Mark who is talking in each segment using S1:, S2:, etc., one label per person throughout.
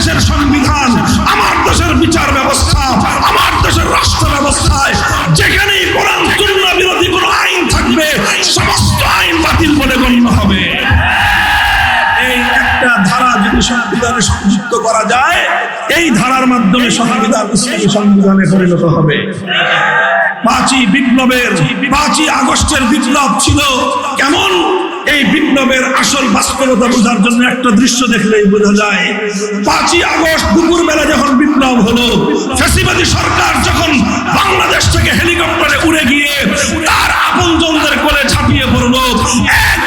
S1: দেশের সংবিধান, আমার দেশের বিচার ব্যবস্থা, আমার দেশের রাষ্ট্র ব্যবস্থায় সুন্নাহ বিরোধী কোনো আইন থাকবে, সমস্ত আইন বাতিল বলে গণ্য হবে। এই একটা ধারা করা যায়, এই ধারার মাধ্যমে সংবিধান সংবিধানে পরিণত হবে। আগস্টের বিপ্লব ছিল কেমন? এই বিপ্লবের আসল বাস্তবতা বোঝার জন্য একটা দৃশ্য দেখলেই বোঝা যায়। পাঁচই আগস্ট দুপুর বেলা যখন বিপ্লব হলো, ফ্যাসিবাদী সরকার যখন বাংলাদেশ থেকে হেলিকপ্টারে উড়ে গিয়ে তার আপনজনদের কোলে ছাপিয়ে পড়ল, এক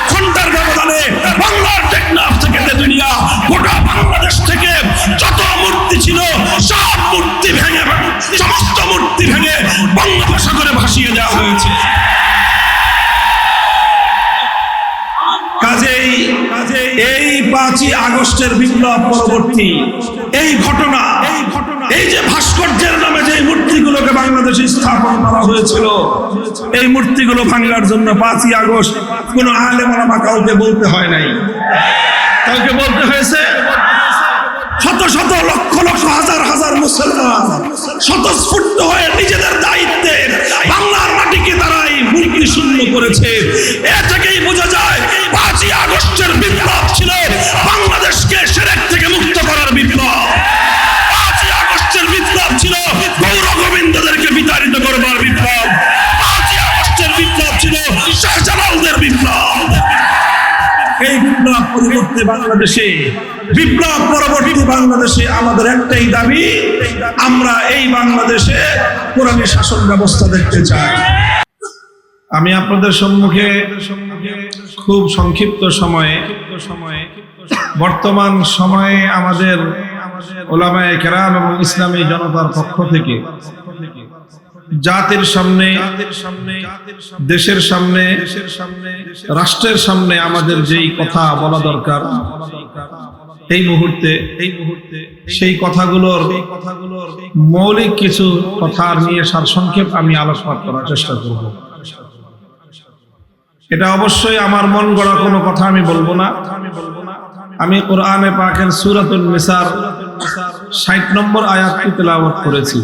S1: আগস্টের বিপ্লব পরবর্তী। এই ঘটনা এই ঘটনা এই যে ভাস্কর্যের নামে যে মূর্তিগুলোকে বাংলাদেশে স্থাপন করা হয়েছিল, এই মূর্তিগুলো ভাঙার জন্য পাঁচই আগস্ট কোনো আলেম ওলামা কাউকে বলতে হয় নাই। কাউকে বলতে হয়েছে? শত শত লক্ষ লক্ষ হাজার হাজার মুসলমান স্বতঃস্ফূর্ত হয়ে নিজেদের দায়িত্বে বাংলার মাটিকে তারাই মূর্তি শূন্য করেছে। এ থেকেই বোঝা যায়, পাঁচই আগস্টের পরিবর্তে বাংলাদেশে, বিপ্লব পরবর্তী বাংলাদেশে আমাদের একটাই দাবি, আমরা এই বাংলাদেশে কোরআনী শাসন ব্যবস্থা দেখতে চাই। আমি আপনাদের সম্মুখে খুব সংক্ষিপ্ত সময়ে, বর্তমান সময়ে আমাদের ওলামায়ে কেরাম এবং ইসলামী জনতার পক্ষ থেকে জাতির সামনে দেশের সামনে রাষ্ট্রের সামনে আমাদের যেই কথা বলা দরকার এই মুহূর্তে এই মুহূর্তে সেই কথাগুলোর কথাগুলোর মৌলিক কিছু কথা নিয়ে সারসংক্ষেপ আমি আলোচনা করার চেষ্টা করব। এটা অবশ্যই আমার মন গড়া কোনো কথা আমি বলব না। আমি কোরআনে পাকের সুরাতুল নিসার ষাট নম্বর আয়াতটি তেলাওয়াত করেছি।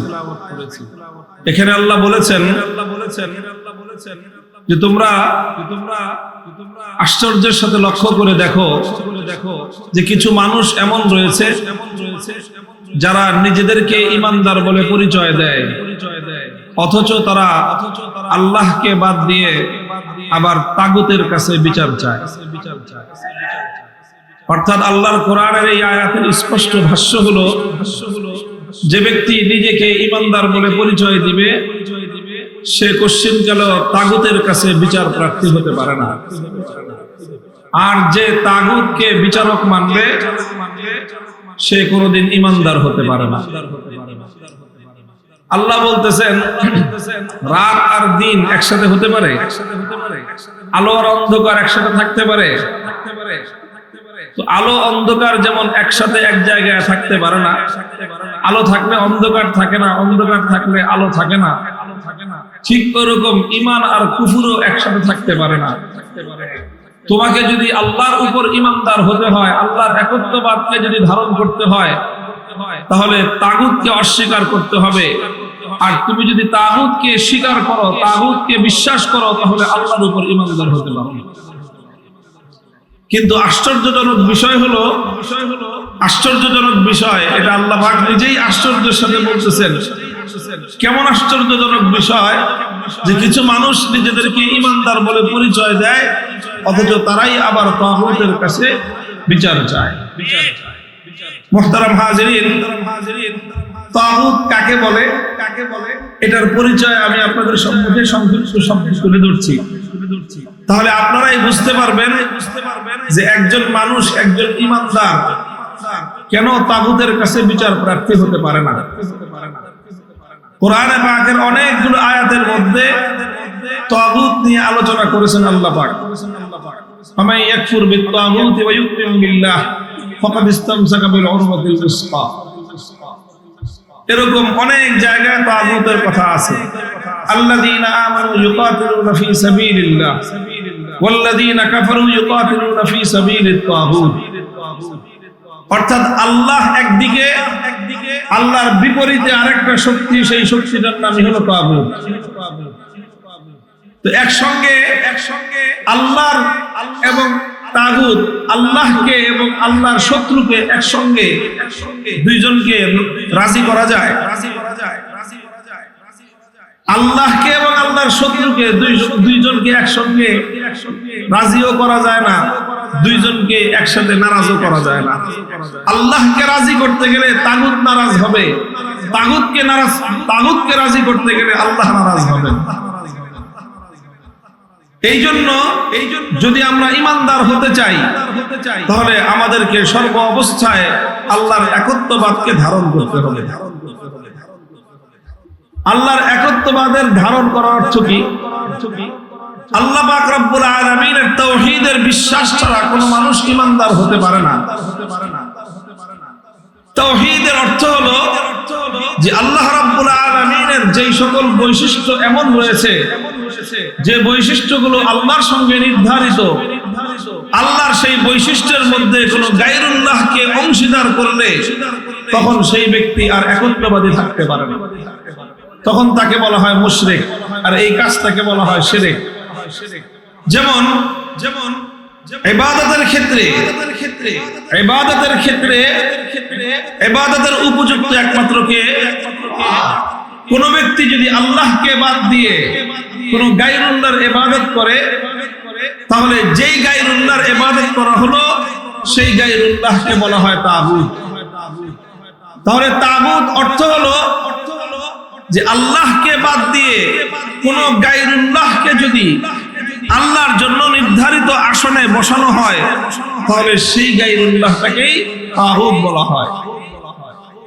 S1: এখানে আল্লাহ বলেছেন যে তোমরা আশ্চর্যের সাথে লক্ষ্য করে দেখো যে কিছু মানুষ এমন রয়েছে যারা নিজেদেরকে ইমানদার বলে পরিচয় দেয়। অথচ তারা আল্লাহকে বাদ দিয়ে আবার তাগুতের কাছে বিচার চায়। অর্থাৎ আল্লাহর কোরআনের এই আয়াতের স্পষ্ট ভাষ্য হলো যে ব্যক্তি নিজেকে ইমানদার বলে পরিচয় দিবে, সে কোশ্চিন কাল তাগুতের কাছে বিচার প্রার্থী হতে পারে না। আর যে তাগুতকে বিচারক মানবে, সে কোনোদিন ইমানদার হতে পারে না। আল্লাহ বলতেছেন, রাত আর দিন একসাথে হতে পারে? আলো আর অন্ধকার একসাথে থাকতে পারে? তো আলো অন্ধকার যেমন একসাথে এক জায়গায় থাকতে পারে না, আলো থাকলে অন্ধকার থাকে না, অন্ধকার থাকলে আলো থাকে না। ঠিক ওরকম ইমান আর কুফুরও একসাথে থাকতে পারে না। তোমাকে যদি আল্লাহর উপর ইমানদার হতে হয়, আল্লাহর একত্ববাদকে যদি ধারণ করতে হয়, তাহলে তাগুতকে অস্বীকার করতে হবে। আর তুমি যদি তাগুতকে স্বীকার করো, তাগুতকে বিশ্বাস করো, তাহলে আল্লাহর উপর ইমানদার হতে পারো। কিন্তু আশ্চর্যজনক বিষয় হলো, আশ্চর্যজনক বিষয়, এটা আল্লাহ নিজেই আশ্চর্যের সাথে বলতেছেন। কেমন আশ্চর্যজনক বিষয় যে কিছু মানুষ নিজেদেরকে ইমানদার বলে পরিচয় দেয়, অথচ তারাই আবার তাহুতের কাছে বিচার চায়। মোহতারাম হাজিরিন তাহুত কাকে বলে? কাকে বলে? এটার পরিচয় আমি আপনাদের সম্মুখে তুলে ধরছি। তাহলে আপনারাই বুঝতে পারবেন বুঝতে পারবেন যে একজন মানুষ একজন ইমানদার। কেন কাছে বিচার প্রার্থী হতে পারে না? কোরআনে পাকের অনেকগুলো আয়াতের মধ্যে তাগুত নিয়ে আলোচনা করেছেন আল্লাহ পাক। বিল্লাহ এরকম অনেক জায়গায় তাগুতের কথা আছে। অর্থাৎ আল্লাহ একদিকে একদিকে, আল্লাহর বিপরীতে আরেকটা শক্তি, সেই শক্তিটার নামই হলো তাগুত। তো একসঙ্গে একসঙ্গে আল্লাহর এবং তাগুত আল্লাহকে এবং আল্লাহর শত্রুকে একসঙ্গে দুইজনকে রাজি করা যায়। আল্লাহকে এবং আল্লাহর শত্রুকে দুই, দুইজনকে একসঙ্গে রাজিও করা যায় না, দুইজনকে একসাথে নারাজও করা যায় না। আল্লাহকে রাজি করতে গেলে তাগুত নারাজ হবে। তাগুতকে নারাজ, তাগুতকে রাজি করতে গেলে আল্লাহ নারাজ হবেন এই জন্য যদি আমরা ইমানদার হতে চাই, তাহলে আমাদেরকে সর্ব অবস্থায় আল্লাহর একত্ববাদকে ধারণ করতে হবে। আল্লাহর একত্ববাদের ধারণ করার অর্থ কি? আল্লাহ পাক রব্বুল আলামিনের তাওহীদের বিশ্বাস ছাড়া কোনো মানুষ ইমানদার হতে পারে না। তাওহীদের অর্থ হলো যে আল্লাহ রাব্বুল আলামিনের যেই সকল বৈশিষ্ট্য এমন রয়েছে, যে বৈশিষ্ট্যগুলো আল্লাহর সঙ্গে নির্ধারিত, আল্লাহর সেই বৈশিষ্ট্যের মধ্যে কোনো গায়রুল্লাহকে অংশীদার করলে তখন সেই ব্যক্তি আর একত্ববাদী থাকতে পারে না। তখন তাকে বলা হয় মুশরিক, আর এই কাজটাকে বলা হয় শিরিক। যেমন যেমন ইবাদতের ক্ষেত্রে ইবাদতের ক্ষেত্রে, ইবাদতের উপযুক্ত একমাত্র কে? কোন ব্যক্তি যদি আল্লাহকে বাদ দিয়ে কোন গায়রুল্লাহর ইবাদত করে, তাহলে যেই গায়রুল্লাহর ইবাদত করা হলো, সেই গায়রুল্লাহকে বলা হয় তাগুত। তাহলে তাগুত অর্থ হলো যে আল্লাহকে বাদ দিয়ে কোন গায়রুল্লাহকে যদি আল্লাহর জন্য নির্ধারিত আসনে বসানো হয়, তাহলে সেই গায়রুল্লাহটাকেই তাহুদ বলা হয়।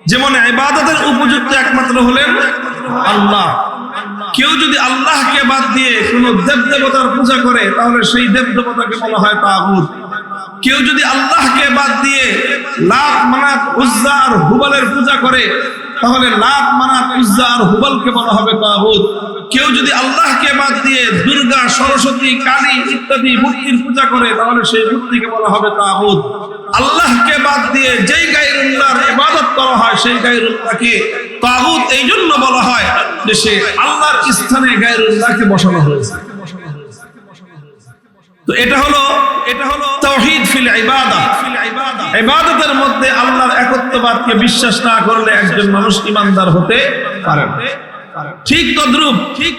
S1: যেমন ইবাদতের উপযুক্ত একমাত্র হলেন আল্লাহ। কেউ যদি আল্লাহকে বাদ দিয়ে কোন দেব দেবতার পূজা করে, তাহলে সেই দেব দেবতাকে বলা হয় তাগুত। কেউ যদি আল্লাহকে বাদ দিয়ে লাত মানাত উজ্জা আর হুবালের পূজা করে তাহলে লাত মানাত উজ্জা আর হুবালকে বলা হবে তাগুত। কেউ যদি আল্লাহকে বাদ দিয়ে দুর্গা, সরস্বতী, কালী ইত্যাদি মূর্তির পূজা করে, তাহলে সেই মূর্তিকে বলা হবে তাগুত। আল্লাহকে বাদ দিয়ে যেই গায়রুল্লাহর ইবাদত করা হয়, সেই গায়রুল্লাহকে তাগুত এই জন্য বলা হয় যে সে আল্লাহর স্থানে গায়রুল্লাহকে বসানো হয়েছে। তো এটা হলো এটা হলো তাওহীদ ফিল ইবাদা। ইবাদতের মধ্যে আল্লাহর একত্ববাদকে বিশ্বাস না করলে একজন মানুষ ইমানদার হতে পারে না। ঠিক ঠিক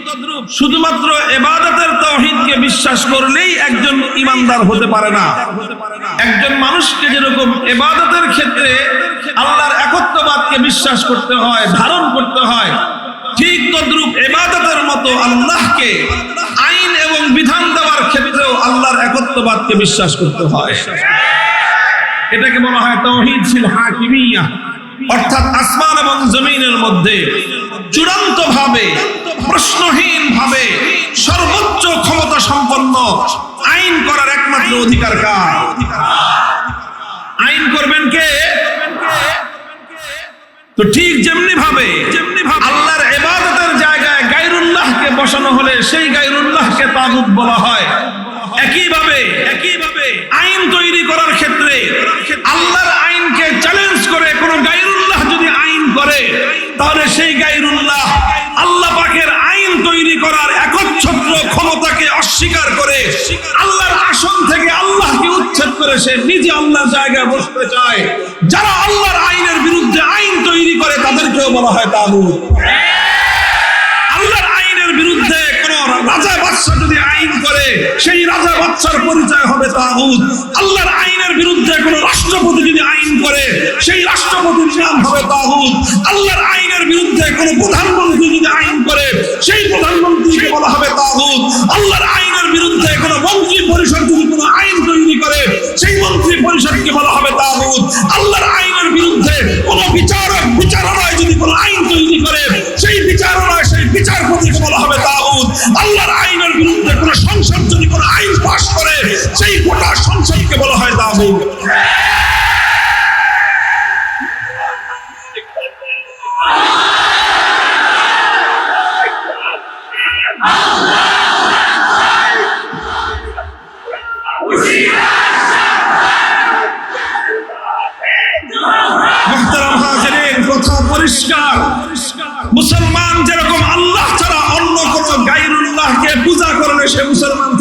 S1: শুধুমাত্র এবাদতের তৌহিদকে বিশ্বাস করলেই একজন ইমানদার হতে পারে না। একজন মানুষকে যেরকম এবাদতের ক্ষেত্রে আল্লাহর একত্ববাদকে বিশ্বাস করতে হয়, ধারণ করতে হয়, ঠিক তদ্রুপ এবাদতের মতো আল্লাহকে আইন এবং বিধান দেওয়ার ক্ষেত্রেও আল্লাহর একত্ববাদকে বিশ্বাস করতে হয়। এটাকে বলা হয় তৌহিদ ফিল হাকিমিয়া। অর্থাৎ আসমান এবং জমিনের মধ্যে চূড়ান্ত ভাবে প্রশ্নহীন ভাবে সর্বোচ্চ ক্ষমতা সম্পন্ন আইন করার একমাত্র অধিকার কার? আইন করবেন কে? তো ঠিক যেমনি ভাবে যেমনি আল্লাহর ইবাদতের জায়গায় গায়রুল্লাহকে বসানো হলে সেই গায়রুল্লাহকে তাগুত বলা হয়। একইভাবে একইভাবে আইন তৈরি করার ক্ষেত্রে আল্লাহর আইনকে চ্যালেঞ্জ করে কোন গায়রুল্লাহ যদি আইন করে, তাহলে সেই গায়রুল্লাহ আল্লাহ পাকের আইন তৈরি করার একচ্ছত্র ক্ষমতাকে অস্বীকার করে আল্লাহর আসন থেকে আল্লাহকে উচ্ছেদ করে সে নিজে আল্লাহর জায়গায় বসতে চায়। যারা আল্লাহর আইনের বিরুদ্ধে আইন তৈরি করে, তাদেরকেও বলা হয় তাগুত। রাজা বাদশা যদি আইন করে, সেই রাজা বাদশার পরিচয় হবে তাগুত। আল্লাহর আইনের বিরুদ্ধে কোন রাষ্ট্রপতি যদি আইন করে, সেই রাষ্ট্রপতির নাম হবে তাগুত। আল্লাহর আইনের বিরুদ্ধে কোন প্রধানমন্ত্রী যদি আইন করে, সেই প্রধানমন্ত্রীকে বলা হবে তাগুত। আল্লাহর আইনের বিরুদ্ধে কোন মন্ত্রী পরিষদ যদি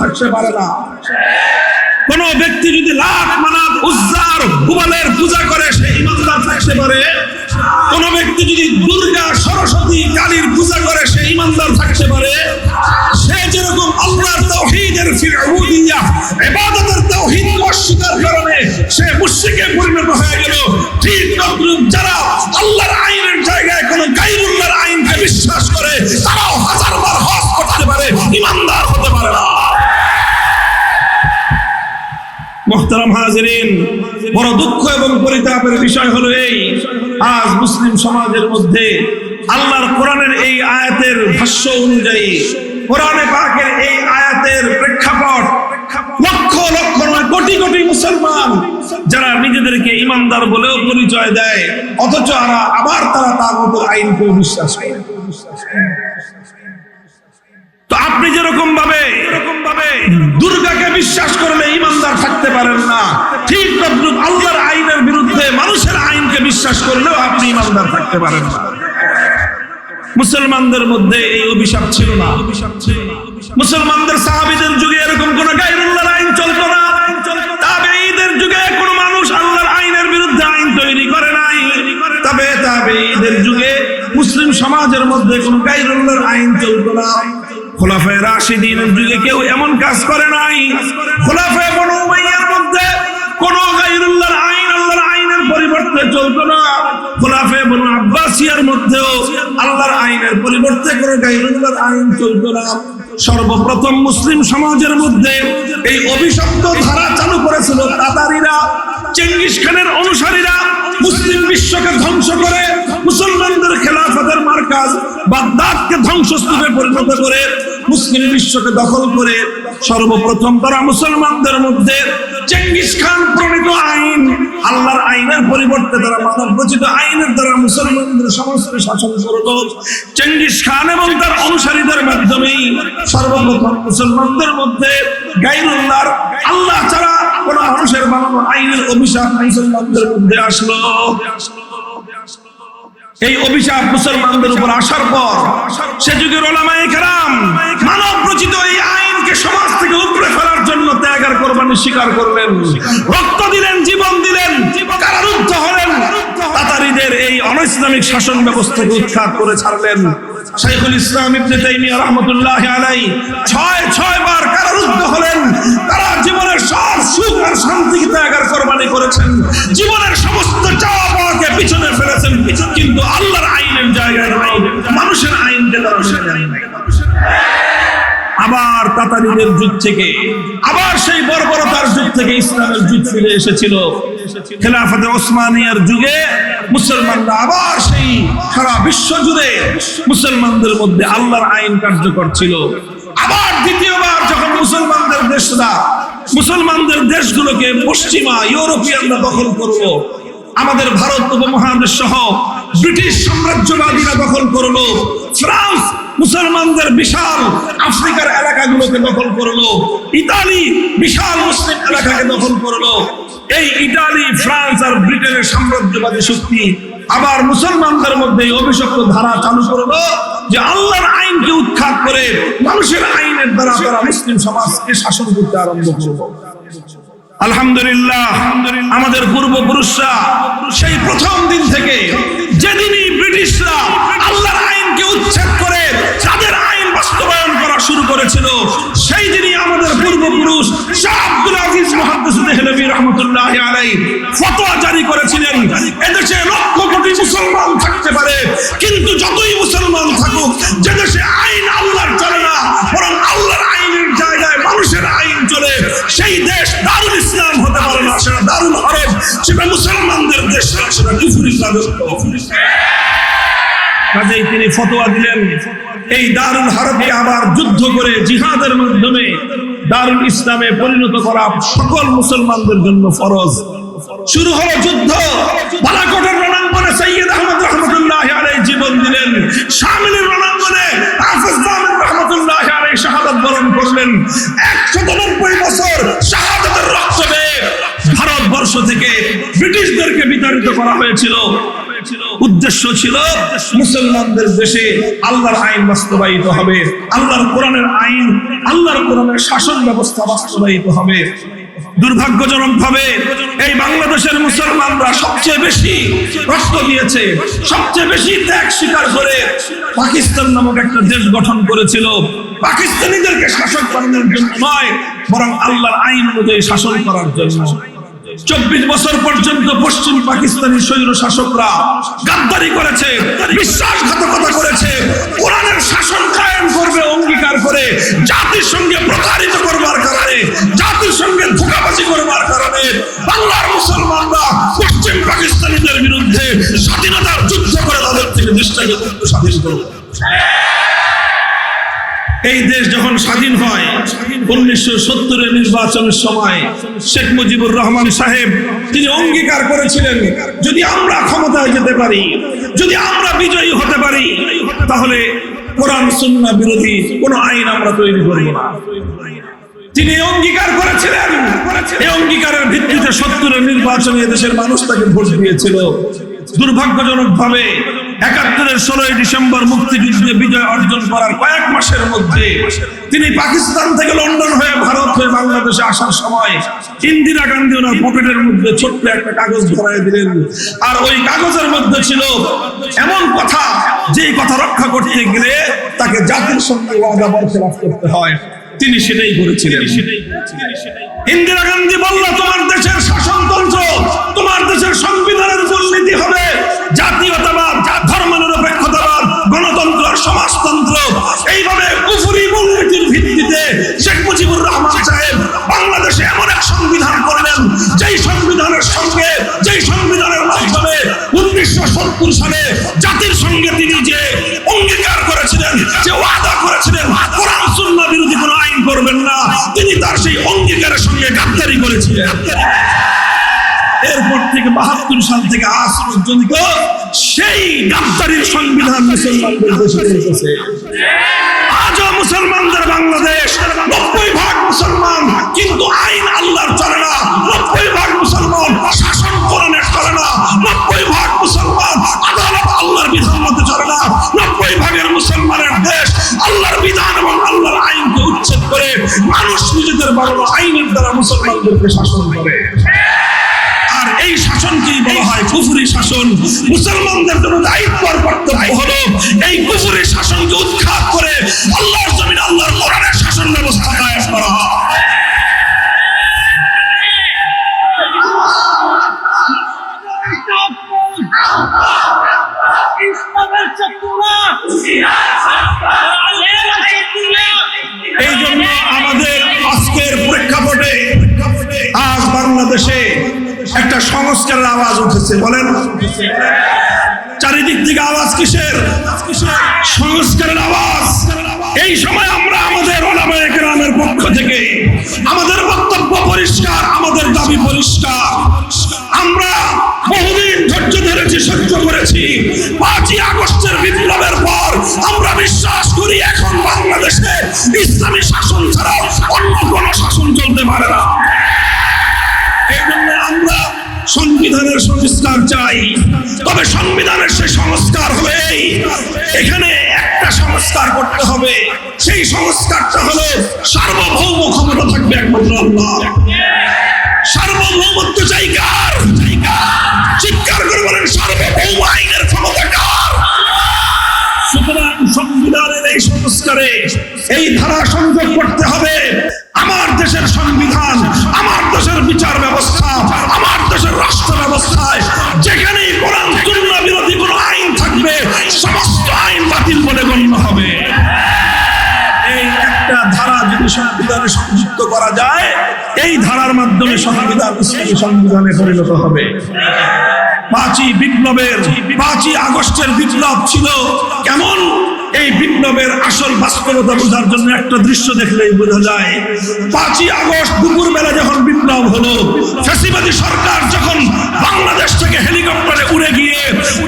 S1: থাকতে পারে না। কোন ব্যক্তি যদি লাখ মানাত উজ্জার হুবালের পূজা করে, সে ইমানদার থাকতে পারে। কোন ব্যক্তি যদি দুর্গা সরস্বতী কালীর পূজা করে, সে ইমানদার থাকতে পারে। সে যেরকম আল্লাহর তাওহীদের ফিরউদিয়া ইবাদতের তাওহীদ অস্বীকার কারণে সে মুশরিকে পরিণত হয়ে গেল। ঠিক তদ্রুপ যারা আল্লাহর আইনের জায়গায় কোন গায়রুল্লাহর আইনকে বিশ্বাস করে, তারাও মোহতারাম হাজিরিন, বড় দুঃখ এবং পরিতাপের বিষয় হলো এই, আজ মুসলিম সমাজের মধ্যে আল্লাহর কোরআনের এই আয়াতের ভাষ্য অনুযায়ী, কোরআনে পাকের এই আয়াতের প্রেক্ষাপট লক্ষ লক্ষ নয়, কোটি কোটি মুসলমান যারা নিজেদেরকে ইমানদার বলেও পরিচয় দেয়, অথচ আবার তারা তার মতো আইনকেও বিশ্বাস করে। তো আপনি যেরকম ভাবে ভাবে দুর্গাকে বিশ্বাস করলে ইমানদার থাকতে পারেন না। ঠিক তদ্রুপ আল্লাহর আইনের বিরুদ্ধে মানুষের আইনকে বিশ্বাস করলেও আপনি ইমানদার থাকতে পারেন না। মুসলমানদের মধ্যে এই অভিশাপ ছিল না। মুসলমানদের সাহাবিদের যুগে এরকম কোন গাইরুল্লাহর আইন চলতো না। তাবেঈদের যুগে কোন মানুষ আল্লাহর আইনের বিরুদ্ধে আইন তৈরি করে নাই। তবে তাবেঈদের যুগে মুসলিম সমাজের মধ্যে কোন গাইরুল্লাহর আইন চলতো না। খোলাফায়ে রাশিদিনের যুগে কেউ এমন কাজ করে নাই, খোলাফায়ে বনু উমাইয়ার মধ্যে কোন গাইরুল্লাহর আইন, আল্লাহর আইনের পরিবর্তে চলতো না। খোলাফায়ে বনু আব্বাসিয়ার মধ্যেও আল্লাহর আইনের পরিবর্তে কোন গাইরুল্লাহর আইন চলতো না। সর্বপ্রথম মুসলিম সমাজের মধ্যে এই অভিশপ্ত ধারা চালু করেছিল তাতারিরা চেঙ্গিস খানের অনুসারীরা মুসলিম বিশ্বকে ধ্বংস করে মুসলমানদের খেলাফতের মার্কাজ বাগদাদকে ধ্বংসস্তূপে পরিণত করে মুসলিম বিশ্বকে দখল করে সর্বপ্রথম তারা মুসলমানদের মধ্যে চেঙ্গিস খান প্রণীত আইন, আল্লাহর আইনের পরিবর্তে তারা মানব রচিত আইনের দ্বারা মুসলমানদের সমস্ত শাসন করত চেঙ্গিস খান এবং তার অনুসারীদের মাধ্যমেই সর্বপ্রথম মুসলমানদের মধ্যে গাইরুল্লাহর আল্লাহ ছাড়া কোন মানুষের বানানো আইনের অভিশাপ মুসলমানদের মধ্যে আসলো। এই অভিশাপ মুসলমানদের উপর আসার পর সে যুগের ওলামায়ে কেরাম মানব রচিত এই আইনকে সমাজ থেকে উপড়ে ফেলার জন্য ত্যাগের কোরবানি স্বীকার করলেন, রক্ত দিলেন, জীবন দিলেন, কারারুদ্ধ হলেন, তাতারিদের এই অনৈসলামিক শাসন ব্যবস্থাকে উৎখাত করে ছাড়লেন। শাইখুল ইসলাম ইবনে তাইমিয়া রাহমাতুল্লাহ আলাইহি ছয় ছয় বার কারারুদ্ধ হলেন। তারা জীবনের সব সুখ আর শান্তিকে ত্যাগের কোরবানি করেছেন। জীবনের সমস্ত চাওয়া কিন্তু আল্লাহর আইনের জায়গায় মানুষের আইনকে তারা। আবার তাতারিদের যুগ থেকে, আবার সেই বর্বরতার যুগ থেকে ইসলামের যুগ ফিরে এসেছিল। খেলাফতে ওসমানিয়ার যুগে মুসলমানরা আবার সেই সারা বিশ্ব জুড়ে মুসলমানদের মধ্যে আল্লাহর আইন কার্যকর ছিল। আবার দ্বিতীয়বার যখন মুসলমানদের দেশরা মুসলমানদের দেশগুলোকে পশ্চিমা ইউরোপিয়ানরা দখল করল, আমাদের ভারত উপমহাদেশ সহ ব্রিটিশ সাম্রাজ্যবাদীরা দখল করল। ফ্রান্স মুসলমানদের বিশাল আফ্রিকার এলাকাগুলোকে দখল করল। ইতালি বিশাল মুসলিম এলাকাকে দখল করল। এই ইতালি, ফ্রান্স আর ব্রিটেনের সাম্রাজ্যবাদী শক্তি আবার মুসলমানদের মধ্যে এই অভিশপ্ত ধারা চালু করল যে আল্লাহর আইনকে উৎখাত করে মানুষের আইনের দ্বারা তারা মুসলিম সমাজকে শাসন করতে আরম্ভ করল। আলহামদুলিল্লাহ, আমাদের পূর্বপুরুষরা সেই প্রথম দিন থেকে যেদিনই ব্রিটিশরা আল্লাহর আইনকে উচ্ছেদ করে তাদের আইন বাস্তবায়ন করা শুরু করেছিল, সেই দিনই আমাদের পূর্বপুরুষ শাহ আব্দুল আজিজ মুহাদ্দিস দেহলভী রহমতুল্লাহ আলাই ফতোয়া জারি করেছিলেন, এদেশে লক্ষ কোটি মুসলমান থাকতে পারে, কিন্তু যতই মুসলমান থাকুক, যে দেশে আইন আল্লাহর চলে না, বরং আল্লাহর আইনের জায়গায় মানুষের আইন চলে, সেই দেশ দারুল ইসলাম হতে পারে না, সেটা দারুল হরব সেটা মুসলমানদের দেশ কাজেই তিনি ফতোয়া দিলেন, এই দারুল আবার যুদ্ধ করে জিহাদের মাধ্যমে দারুল ইসলামে পরিণত করা সকল মুসলমানদের জন্য ফরজ। শুরু হলো যুদ্ধ। বালাকোটের রণাঙ্গনে সৈয়দ আহমদ রহমতুল্লাহ আলাই জীবন দিলেন। শামিলের রণাঙ্গনে রহমতুল্লাহ আলাই শাহাদাত বরণ করলেন। নব্বই বছর শাহাদাতের রক্ত ভারতবর্ষ থেকে ব্রিটিশদেরকে বিতাড়িত করা হয়েছিল। উদ্দেশ্য ছিল মুসলমানদের দেশে আল্লাহর আইন বাস্তবায়িত হবে। আল্লাহর কোরআনের আইন, আল্লাহর কোরআনের শাসন ব্যবস্থা বাস্তবায়িত হবে। দুর্ভাগ্যজনক ভাবে এই বাংলাদেশের মুসলমানরা সবচেয়ে বেশি রক্ত দিয়েছে, সবচেয়ে বেশি ত্যাগ স্বীকার করে পাকিস্তান নামক একটা দেশ গঠন করেছিল। পাকিস্তানিদেরকে শাসন করানোর জন্য নয়, বরং আল্লাহর আইন অনুযায়ী শাসন করার জন্য। চব্বিশ বছর পর্যন্ত পশ্চিম পাকিস্তানি স্বৈর শাসকরা গাদ্দারি করেছে, বিশ্বাসঘাতকতা করেছে, কোরআনের শাসন কায়েম করবে, অঙ্গীকার করে, জাতির সঙ্গে প্রতারিত করবার কারণে, জাতির সঙ্গে ধোকাবাজি করবার কারণে, বাংলার মুসলমানরা পশ্চিম পাকিস্তানিদের বিরুদ্ধে স্বাধীনতার যুদ্ধ করে তাদের থেকে দেশটাকে স্বাধীন করবে এই দেশ যখন স্বাধীন হয়, উনিশশো সত্তরের নির্বাচনের সময় শেখ মুজিবুর রহমান সাহেব তিনি অঙ্গীকার করেছিলেন, যদি আমরা ক্ষমতায় যেতে পারি, যদি আমরা বিজয়ী হতে পারি, তাহলে কোরআন সুন্না বিরোধী কোনো আইন আমরা তৈরি করব না। তিনি অঙ্গীকার করেছিলেন, এই অঙ্গীকারের ভিত্তিতে সত্তরের নির্বাচনে দেশের মানুষ তাকে ভোট দিয়েছিল। দুর্ভাগ্যজনক ভাবে একাত্তরের ষোলোই ডিসেম্বর মুক্তিযুদ্ধে বিজয় অর্জন করার কয়েক মাসের মধ্যে তিনি পাকিস্তান থেকে লন্ডন হয়ে ভারত হয়ে বাংলাদেশে আসার সময় ইন্দিরা গান্ধী ওনার পকেটের মধ্যে ছোট্ট একটা কাগজ ধরাই দিলেন। আর ওই কাগজের মধ্যে ছিল এমন কথা যে কথা রক্ষা করতে গেলে তাকে জাতির সঙ্গে ওয়াদা বরখেলাপ করতে হয়। তিনি সেটাই করেছিলেন। ইন্দিরা গান্ধী বলল তোমার দেশের শাসনতন্ত্র তোমার দেশের সংবিধানের দুর্নীতি হবে। জাতীয়তাবাদ সত্তর সালে জাতির সঙ্গে তিনি যে অঙ্গীকার করেছিলেন, যে ওয়াদা করেছিলেন, কোরআন, সুন্নাহ বিরোধী কোনো আইন করবেন না। তিনি তার সেই অঙ্গীকারের সঙ্গে গাদ্দারি করেছিলেন। এরপর থেকে বাহাত্তর সাল থেকে আজ পর্যন্ত সেই গাদ্দারির সংবিধান মুসলমানদের দেশে চলতেছে আজও মুসলমানদের বাংলাদেশ নব্বই ভাগ মানুষ নিজেদের বানানো আইনের দ্বারা মুসলমানদেরকে শাসন করে। আর এই শাসনকেই বলা হয় কুফুরি শাসন। মুসলমানদের জন্য দায়িত্ব আর কর্তব্য হলো, এই কুফুরি শাসনকে উৎখাত করে আল্লাহর জমিন আল্লাহর কোরআনের শাসন ব্যবস্থা কায়েম করা
S2: চতুরা
S1: সংস্কারের আওয়াজ উঠেছে, বলেন। চারিদিক থেকে আওয়াজ কিসের? সংস্কারের আওয়াজ। এই সময় আমরা আমাদের কেরামের পক্ষ থেকে আমাদের বক্তব্য পরিষ্কার, আমাদের দাবি পরিষ্কার। আমরা বহুদিন ধৈর্য ধরেছি, সহ্য করেছি। পাঁচই আগস্টের বিপ্লবের পর আমরা বিশ্বাস করি এখন বাংলাদেশে ইসলামী শাসন ছাড়া অন্য কোনো শাসন চলতে পারে না। এই জন্য আমরা সংবিধানের সংস্কার চাই। তবে সংবিধানের সেই সংস্কার হবে এখানে একটা সংস্কার করতে হবে। সেই সংস্কারটা হলো সার্বভৌম ক্ষমতা থাকবে একমাত্র আল্লাহ। সার্বভৌমত্ব চাই কার? চিৎকার করে বলেন, সার্বভৌম আইনের ক্ষমতা কার? সুতরাং সংবিধানের এই সংস্কারে এই ধারা সংযোগ করতে হবে। আমার দেশের সংবিধান, আমার দেশের রাষ্ট্র ব্যবস্থায় যেখানেই কোরআন সুন্নাহ বিরোধী কোনো আইন থাকবে, সমস্ত আইন বাতিল বলে গণ্য হবে। এই একটা ধারা যদি সংবিধানে সংযুক্ত করা যায়, এই ধারার মাধ্যমে সংবিধান ইসলামী সংবিধানে পরিণত হবে। পাঁচই বিপ্লবের, পাঁচই আগস্টের বিপ্লব ছিল কেমন? বিপ্লবের আসল বাস্তবতা বোঝার জন্য একটা দৃশ্য দেখলেই বোঝা যায়। পাঁচই আগস্ট দুপুর বেলা যখন বিপ্লব হলো, ফ্যাসিবাদী সরকার যখন বাংলাদেশ থেকে হেলিকপ্টারে উড়ে গিয়ে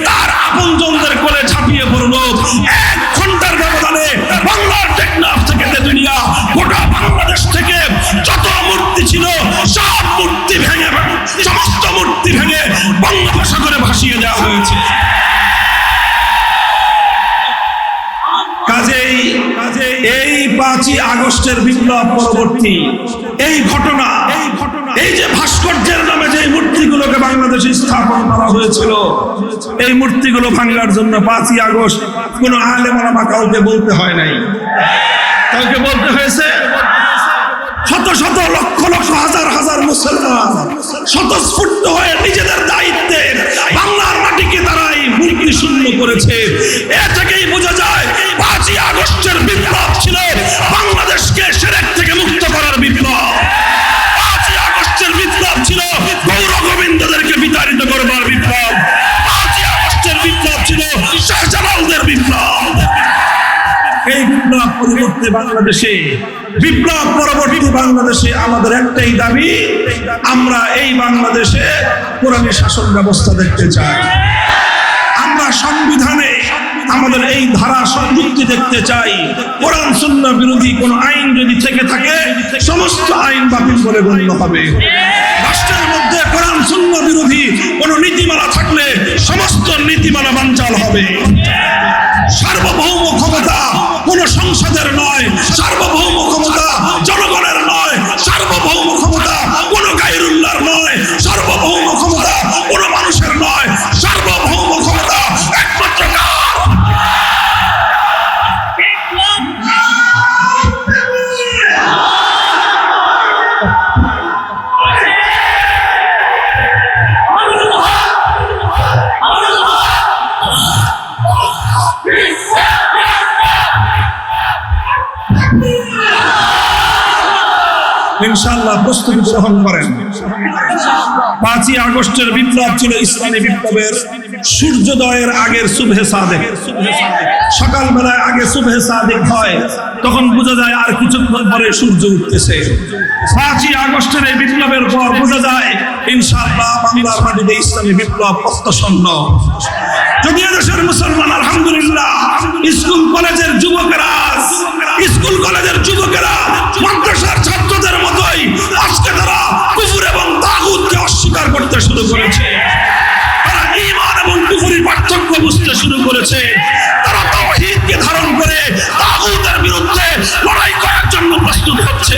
S1: তার আপনজনদের কোলে ঝাঁপিয়ে পড়ল, এক ঘণ্টার ব্যবধানে বাংলার টেকনাফ থেকে তেতুলিয়া, গোটা বাংলাদেশ থেকে যত মূর্তি ছিল, সব মূর্তি ভেঙে, সমস্ত মূর্তি ভেঙে বঙ্গোপসাগরে ভাসিয়ে দেওয়া হয়েছে। এই পাঁচই আগস্টের বিপ্লব পরবর্তী। এই ঘটনা এই ঘটনা এই যে ভাস্কর্যের নামে যে মূর্তিগুলোকে বাংলাদেশে স্থাপন করা হয়েছিল, এই মূর্তিগুলো ভাঙার জন্য পাঁচই আগস্ট কোন আলেমালামা কাউকে বলতে হয় নাই। কাউকে বলতে হয়েছে? শত শত লক্ষ লক্ষ হাজার হাজার মুসলমান স্বতঃস্ফূর্ত হয়ে নিজেদের দায়িত্বে বাংলার মাটিকে তারা এই মূর্তি শূন্য করেছে। এ থেকেই বোঝা যায় পাঁচই আগস্টের বিপ্লব ছিল, বাংলাদেশকে সেরেক থেকে মুক্ত করার বিপ্লব। পাঁচই আগস্টের বিপ্লব ছিল, গৌর গোবিন্দদেরকে বিতাড়িত করবার বিপ্লব। পাঁচই আগস্টের বিপ্লব ছিল শাহজালালদের বিপ্লব। এই বিপ্লব পরবর্তী বাংলাদেশে, বিপ্লব পরবর্তী বাংলাদেশে আমাদের একটাই দাবি, আমরা এই বাংলাদেশে কোরআনী শাসন ব্যবস্থা দেখতে চাই। দেখতে চাই। কোরআন শূন্য বিরোধী কোন আইন যদি থেকে থাকে, সমস্ত আইন বাতিল বলে গণ্য হবে। রাষ্ট্রের মধ্যে কোরআন শূন্য বিরোধী কোন নীতিমালা থাকলে সমস্ত নীতিমালা বাঞ্চাল হবে। সার্বভৌম ক্ষমতা কোন সংসদের নয়, সার্বভৌম ক্ষমতা জনগণের নয়, সার্বভৌম ইনশাআল্লাহ প্রস্তুতি গ্রহণ করেন। পাঁচই আগস্টের বিপ্লব ছিল ইসলামী বিপ্লবের সূর্যোদয়ের আগের শুভে সাদেক। সকালবেলায় আগে শুভে সাদেক হয়, তখন বোঝা যায় আর কিছুক্ষণ পরে সূর্য উঠতেছে। পাঁচই আগস্টের এই বিপ্লবের পর বোঝা যায়, ইনশাআল্লাহ বাংলার মাটিতে ইসলামী বিপ্লব প্রত্যাসন্ন যদিও দেশের মুসলমান, আলহামদুলিল্লাহ। স্কুল কলেজের যুবকেরা, স্কুল কলেজের যুবকেরা, মাদ্রাসার ছাত্রদের মতোই আজকে তারা কুফুর এবং তাগুতকে অস্বীকার করতে শুরু করেছে। তারা ঈমান এবং পার্থক্য বুঝতে শুরু করেছে। তারা তাওহীদকে ধারণ করে তাগুতের বিরুদ্ধে লড়াই করার জন্য প্রস্তুত হচ্ছে।